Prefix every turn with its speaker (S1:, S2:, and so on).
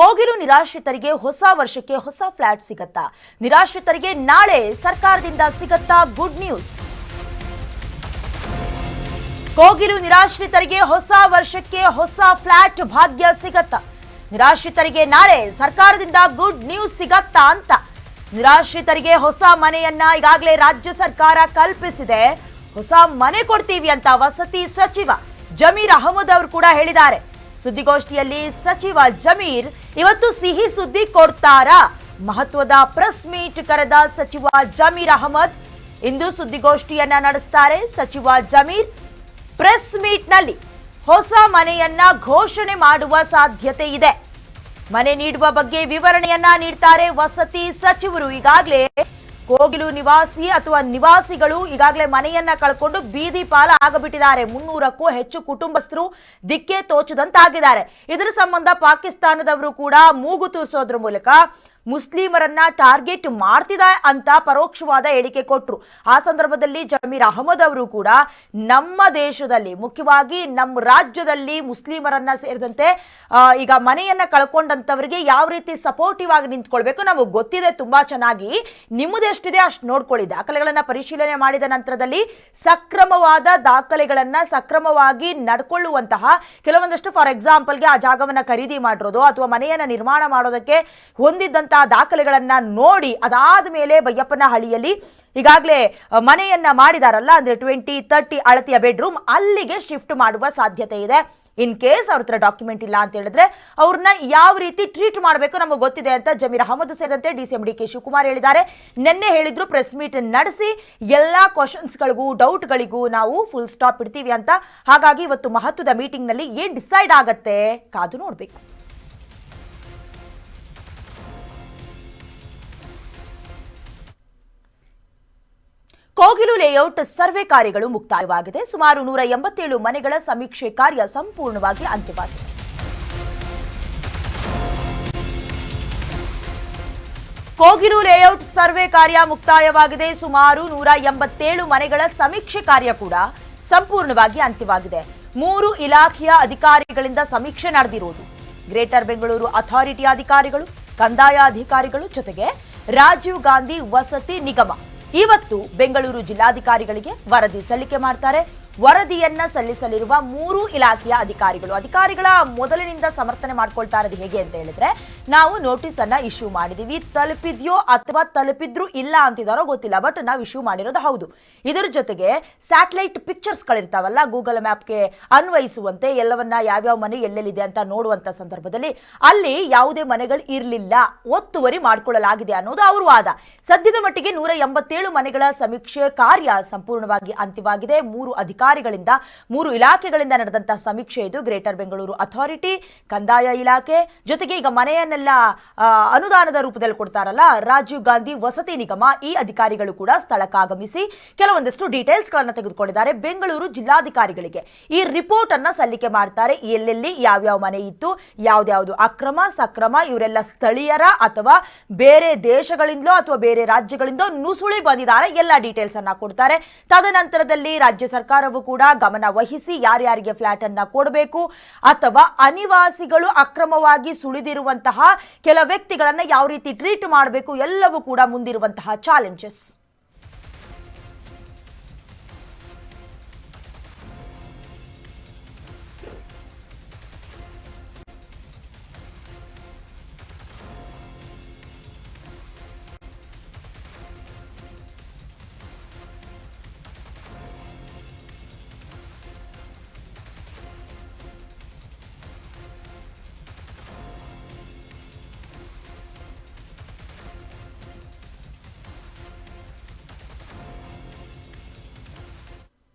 S1: ಕೋಗಿಲು ನಿರಾಶ್ರಿತರಿಗೆ ಹೊಸ ವರ್ಷಕ್ಕೆ ಹೊಸ ಫ್ಲಾಟ್ ಸಿಗತ್ತಾ? ನಿರಾಶ್ರಿತರಿಗೆ ನಾಳೆ ಸರ್ಕಾರದಿಂದ ಸಿಗತ್ತಾ ಗುಡ್ ನ್ಯೂಸ್? ಕೋಗಿಲು ನಿರಾಶ್ರಿತರಿಗೆ ಹೊಸ ವರ್ಷಕ್ಕೆ ಹೊಸ ಫ್ಲಾಟ್ ಭಾಗ್ಯ ಸಿಗತ್ತಾ? ನಿರಾಶ್ರಿತರಿಗೆ ನಾಳೆ ಸರ್ಕಾರದಿಂದ ಗುಡ್ ನ್ಯೂಸ್ ಸಿಗತ್ತಾ ಅಂತ? ನಿರಾಶ್ರಿತರಿಗೆ ಹೊಸ ಮನೆಯನ್ನ ಈಗಾಗಲೇ ರಾಜ್ಯ ಸರ್ಕಾರ ಕಲ್ಪಿಸಿದೆ. ಹೊಸ ಮನೆ ಕೊಡ್ತೀವಿ ಅಂತ ವಸತಿ ಸಚಿವ ಜಮೀರ್ ಅಹಮದ್ ಅವರು ಕೂಡ ಹೇಳಿದ್ದಾರೆ. ಸುದ್ದಿಗೋಷ್ಠಿಯಲ್ಲಿ ಸಚಿವ ಜಮೀರ್ ಇವತ್ತು ಸಿಹಿ ಸುದ್ದಿ ಕೊಡ್ತಾರಾ? ಮಹತ್ವದ ಪ್ರೆಸ್ ಮೀಟ್ ಕರೆದ ಸಚಿವ ಜಮೀರ್ ಅಹಮದ್. ಇಂದು ಸುದ್ದಿಗೋಷ್ಠಿಯನ್ನ ನಡೆಸ್ತಾರೆ ಸಚಿವ ಜಮೀರ್. ಪ್ರೆಸ್ ಮೀಟ್ನಲ್ಲಿ ಹೊಸ ಮನೆಯನ್ನ ಘೋಷಣೆ ಮಾಡುವ ಸಾಧ್ಯತೆ ಇದೆ. ಮನೆ ನೀಡುವ ಬಗ್ಗೆ ವಿವರಣೆಯನ್ನ ನೀಡ್ತಾರೆ ವಸತಿ ಸಚಿವರು. ಈಗಾಗಲೇ ಕೋಗಿಲು ನಿವಾಸಿ ಅಥವಾ ನಿವಾಸಿಗಳು ಈಗಾಗಲೇ ಮನೆಯನ್ನ ಕಳ್ಕೊಂಡು ಬೀದಿ ಪಾಲ ಆಗಬಿಟ್ಟಿದ್ದಾರೆ. ಮುನ್ನೂರಕ್ಕೂ ಹೆಚ್ಚು ಕುಟುಂಬಸ್ಥರು ದಿಕ್ಕೆ ತೋಚದಂತಾಗಿದ್ದಾರೆ. ಇದರ ಸಂಬಂಧ ಪಾಕಿಸ್ತಾನದವರು ಕೂಡ ಮೂಗು ತೂರಿಸೋದ್ರ ಮೂಲಕ ಮುಸ್ಲಿಮರನ್ನ ಟಾರ್ಗೆಟ್ ಮಾಡ್ತಿದ ಅಂತ ಪರೋಕ್ಷವಾದ ಹೇಳಿಕೆ ಕೊಟ್ಟರು ಆ ಸಂದರ್ಭದಲ್ಲಿ ಜಮೀರ್ ಅಹಮದ್ ಅವರು ಕೂಡ ನಮ್ಮ ದೇಶದಲ್ಲಿ, ಮುಖ್ಯವಾಗಿ ನಮ್ಮ ರಾಜ್ಯದಲ್ಲಿ ಮುಸ್ಲಿಮರನ್ನ ಸೇರಿದಂತೆ ಈಗ ಮನೆಯನ್ನ ಕಳ್ಕೊಂಡಂತವರಿಗೆ ಯಾವ ರೀತಿ ಸಪೋರ್ಟಿವ್ ಆಗಿ ನಿಂತ್ಕೊಳ್ಬೇಕು ನಮಗೆ ಗೊತ್ತಿದೆ, ತುಂಬಾ ಚೆನ್ನಾಗಿ. ನಿಮ್ಮದೆಷ್ಟಿದೆ ಅಷ್ಟು ನೋಡ್ಕೊಳ್ಳಿ. ದಾಖಲೆಗಳನ್ನ ಪರಿಶೀಲನೆ ಮಾಡಿದ ನಂತರದಲ್ಲಿ ಸಕ್ರಮವಾದ ದಾಖಲೆಗಳನ್ನ ಸಕ್ರಮವಾಗಿ ನಡ್ಕೊಳ್ಳುವಂತಹ ಕೆಲವೊಂದಷ್ಟು, ಫಾರ್ ಎಕ್ಸಾಂಪಲ್ಗೆ ಆ ಜಾಗವನ್ನ ಖರೀದಿ ಮಾಡಿರೋದು ಅಥವಾ ಮನೆಯನ್ನ ನಿರ್ಮಾಣ ಮಾಡೋದಕ್ಕೆ ಹೊಂದಿದ್ದಂತಹ ದಾಖಲೆಗಳನ್ನ ನೋಡಿ ಅದಾದ ಮೇಲೆ ಬೈಯಪ್ಪನ ಹಳ್ಳಿಯಲ್ಲಿ ಈಗಾಗಲೇ ಮನೆಯನ್ನ ಮಾಡಿದಾರಲ್ಲ, ಅಂದ್ರೆ ಟ್ವೆಂಟಿ ತರ್ಟಿ ಅಳತೆಯ ಬೆಡ್ರೂಮ್ ಅಲ್ಲಿಗೆ ಶಿಫ್ಟ್ ಮಾಡುವ ಸಾಧ್ಯತೆ ಇದೆ. ಇನ್ ಕೇಸ್ ಅವ್ರ ಹತ್ರ ಡಾಕ್ಯುಮೆಂಟ್ ಇಲ್ಲ ಅಂತ ಹೇಳಿದ್ರೆ, ಅವ್ರನ್ನ ಯಾವ ರೀತಿ ಟ್ರೀಟ್ ಮಾಡಬೇಕು ನಮಗೆ ಗೊತ್ತಿದೆ ಅಂತ ಜಮೀರ್ ಅಹಮದ್ ಸೇರಿದಂತೆ D C M D K Shivakumar ಹೇಳಿದ್ದಾರೆ. ನಿನ್ನೆ ಹೇಳಿದ್ರು ಪ್ರೆಸ್ ಮೀಟ್ ನಡೆಸಿ, ಎಲ್ಲಾ ಕ್ವಶನ್ಸ್ಗಳಿಗೂ ಡೌಟ್ಗಳಿಗೂ ನಾವು ಫುಲ್ ಸ್ಟಾಪ್ ಇಡ್ತೀವಿ ಅಂತ. ಹಾಗಾಗಿ ಇವತ್ತು ಮಹತ್ವದ ಮೀಟಿಂಗ್ನಲ್ಲಿ ಏನ್ ಡಿಸೈಡ್ ಆಗತ್ತೆ ಕಾದು ನೋಡಬೇಕು. ಕೋಗಿಲು ಲೇಔಟ್ ಸರ್ವೆ ಕಾರ್ಯಗಳು ಮುಕ್ತಾಯವಾಗಿದೆ. ಸುಮಾರು ನೂರ ಎಂಬತ್ತೇಳು ಮನೆಗಳ ಸಮೀಕ್ಷೆ ಕಾರ್ಯ ಸಂಪೂರ್ಣವಾಗಿ ಅಂತ್ಯವಾಗಿದೆ. ಕೋಗಿಲು ಲೇಔಟ್ ಸರ್ವೆ ಕಾರ್ಯ ಮುಕ್ತಾಯವಾಗಿದೆ. ಸುಮಾರು ನೂರ ಎಂಬತ್ತೇಳು ಮನೆಗಳ ಸಮೀಕ್ಷೆ ಕಾರ್ಯ ಕೂಡ ಸಂಪೂರ್ಣವಾಗಿ ಅಂತ್ಯವಾಗಿದೆ. ಮೂರು ಇಲಾಖೆಯ ಅಧಿಕಾರಿಗಳಿಂದ ಸಮೀಕ್ಷೆ ನಡೆದಿರುವುದು. ಗ್ರೇಟರ್ ಬೆಂಗಳೂರು ಅಥಾರಿಟಿ ಅಧಿಕಾರಿಗಳು, ಕಂದಾಯ ಅಧಿಕಾರಿಗಳು ಜೊತೆಗೆ ರಾಜೀವ್ ಗಾಂಧಿ ವಸತಿ ನಿಗಮ. ಇವತ್ತು ಬೆಂಗಳೂರು ಜಿಲ್ಲಾಧಿಕಾರಿಗಳಿಗೆ ವರದಿ ಸಲ್ಲಿಕೆ ಮಾಡ್ತಾರೆ. ವರದಿಯನ್ನ ಸಲ್ಲಿಸಲಿರುವ ಮೂರು ಇಲಾಖೆಯ ಅಧಿಕಾರಿಗಳು. ಅಧಿಕಾರಿಗಳ ಮೊದಲಿನಿಂದ ಸಮರ್ಥನೆ ಮಾಡ್ಕೊಳ್ತಾ ಇರೋದು ಹೇಗೆ ಅಂತ ಹೇಳಿದ್ರೆ, ನಾವು ನೋಟಿಸ್ ಅನ್ನ ಇಶ್ಯೂ ಮಾಡಿದೀವಿ. ತಲುಪಿದ್ಯೋ ಅಥವಾ ತಲುಪಿದ್ರು ಇಲ್ಲ ಅಂತಿದಾರೋ ಗೊತ್ತಿಲ್ಲ ಬಟ್ ನಾವು ಇಶ್ಯೂ ಮಾಡಿರೋದು ಹೌದು. ಇದರ ಜೊತೆಗೆ ಸ್ಯಾಟಲೈಟ್ ಪಿಕ್ಚರ್ಸ್ ಗಳಿರ್ತಾವಲ್ಲ ಗೂಗಲ್ ಮ್ಯಾಪ್ಗೆ ಅನ್ವಯಿಸುವಂತೆ ಎಲ್ಲವನ್ನ ಯಾವ್ಯಾವ ಮನೆ ಎಲ್ಲೆಲ್ಲಿದೆ ಅಂತ ನೋಡುವಂತ ಸಂದರ್ಭದಲ್ಲಿ ಅಲ್ಲಿ ಯಾವುದೇ ಮನೆಗಳು ಇರಲಿಲ್ಲ, ಒತ್ತುವರಿ ಮಾಡಿಕೊಳ್ಳಲಾಗಿದೆ ಅನ್ನೋದು ಅವರು ವಾದ. ಸದ್ಯದ ಮಟ್ಟಿಗೆ ನೂರ ಎಂಬತ್ತೇಳು ಮನೆಗಳ ಸಮೀಕ್ಷೆ ಕಾರ್ಯ ಸಂಪೂರ್ಣವಾಗಿ ಅಂತ್ಯವಾಗಿದೆ. ಮೂರು ಅಧಿಕಾರಿಗಳಿಂದ ಮೂರು ಇಲಾಖೆಗಳಿಂದ ನಡೆದಂತಹ ಸಮೀಕ್ಷೆ ಇದು. ಗ್ರೇಟರ್ ಬೆಂಗಳೂರು ಅಥಾರಿಟಿ, ಕಂದಾಯ ಇಲಾಖೆ ಜೊತೆಗೆ ಈಗ ಮನೆಯನ್ನೆಲ್ಲ ಅನುದಾನದ ರೂಪದಲ್ಲಿ ಕೊಡ್ತಾರಲ್ಲ, ರಾಜೀವ್ ಗಾಂಧಿ ವಸತಿ ನಿಗಮ ಈ ಅಧಿಕಾರಿಗಳು ಕೂಡ ಸ್ಥಳಕ್ಕಾಗಮಿಸಿ ಕೆಲವೊಂದಷ್ಟು ಡೀಟೇಲ್ಸ್ ಗಳನ್ನ ತೆಗೆದುಕೊಂಡಿದ್ದಾರೆ. ಬೆಂಗಳೂರು ಜಿಲ್ಲಾಧಿಕಾರಿಗಳಿಗೆ ಈ ರಿಪೋರ್ಟ್ ಅನ್ನ ಸಲ್ಲಿಕೆ ಮಾಡ್ತಾರೆ. ಎಲ್ಲೆಲ್ಲಿ ಯಾವ್ಯಾವ ಮನೆ ಇತ್ತು, ಯಾವ್ದ್ಯಾವ್ದು ಅಕ್ರಮ, ಸಕ್ರಮ, ಇವರೆಲ್ಲ ಸ್ಥಳೀಯರ ಅಥವಾ ಬೇರೆ ದೇಶಗಳಿಂದಲೋ ಅಥವಾ ಬೇರೆ ರಾಜ್ಯಗಳಿಂದ ನುಸುಳಿ ಬಂದಿದ್ದಾರೆ. ಎಲ್ಲ ಡೀಟೇಲ್ಸ್ ಅನ್ನ ಕೊಡ್ತಾರೆ. ತದನಂತರದಲ್ಲಿ ರಾಜ್ಯ ಸರ್ಕಾರವು ಕೂಡ ಗಮನ ವಹಿಸಿ ಯಾರ್ಯಾರಿಗೆ ಫ್ಲಾಟ್ ಅನ್ನ ಕೊಡಬೇಕು ಅಥವಾ ಅನಿವಾಸಿಗಳು ಅಕ್ರಮವಾಗಿ ಸುಳಿದಿರುವಂತಹ ಕೆಲ ವ್ಯಕ್ತಿಗಳನ್ನ ಯಾವ ರೀತಿ ಟ್ರೀಟ್ ಮಾಡಬೇಕು ಎಲ್ಲವೂ ಕೂಡ ಮುಂದಿರುವಂತಹ ಚಾಲೆಂಜಸ್